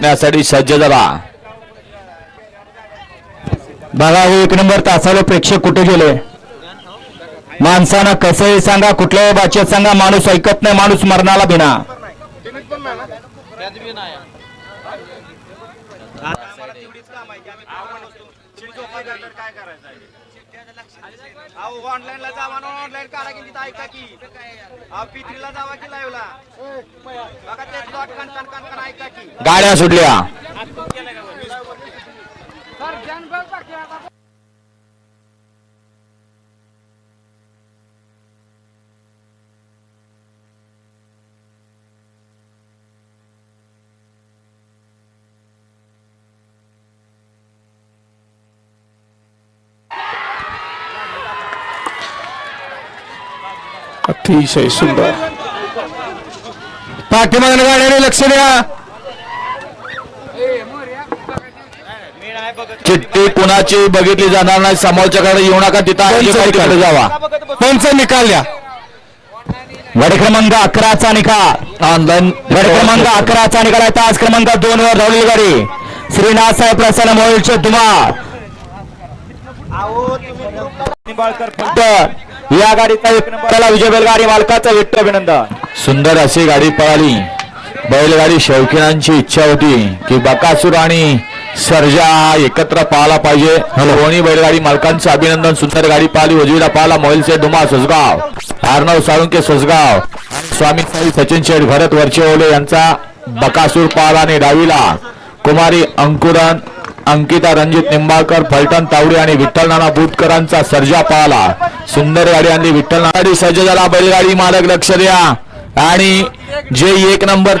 ण्यासाठी सज्ज झाला बघा हे एक नंबर तासाला प्रेक्षक कुठे गेले? माणसानं कसंही सांगा कुठल्याही भाषेत सांगा माणूस ऐकत नाही माणूस मरणाला भिना. ऑनलाईन ला जावा ना ऑनलाईन करा की तिथं ऐका की अहो, पित्रीला जावा की लाईव्हला बघा ते डॉट कन कन कन कन ऐका की गाड्या सुटल्या अतिशय सुंदर. पाठीमागल्या गाड्याने लक्ष द्या. चिठ्ठी कुणाची बघितली जाणार नाही समोरच्याकडे येऊ नका तिथं जावा. पंच निकाल द्या. गड क्रमांक अकराचा निकाल. ऑनलाईन गड क्रमांक अकराचा निकाल आहे. तास क्रमांक दोन वर धावलेली गाडी. श्रीनाथ साहेब प्रसन्न मोहिलचे तुम्हा या गाडीचा एक नंबरला विजय बैलगाडी मालकाचं विठ्ठ अभिनंदन. सुंदर अशी गाडी पळाली. बैलगाडी शौकीनांची इच्छा होती की बकासूर आणि सर्जा एकत्र पाहायला पाहिजे. दोन्ही बैलगाडी मालकांचं अभिनंदन. सुंदर गाडी पाहिली उजवीला पाहिला मोहिलचे दुमा सोसगाव अर्णव साळुंके सोसगाव स्वामी साई सचिन शेठ भरत वरचेओले यांचा बकासूर पाहिला आणि डावीला कुमारी अंकुरन अंकिता रणजित निंबाळकर फलटण तावडे आणि विठ्ठल नाना बुटकरांचा सर्जा पाहला सुंदर गाडी आणली विठ्ठल नाडी सज्ज झाला बैलगाडी मालक लक्ष द्या. आणि जे एक नंबर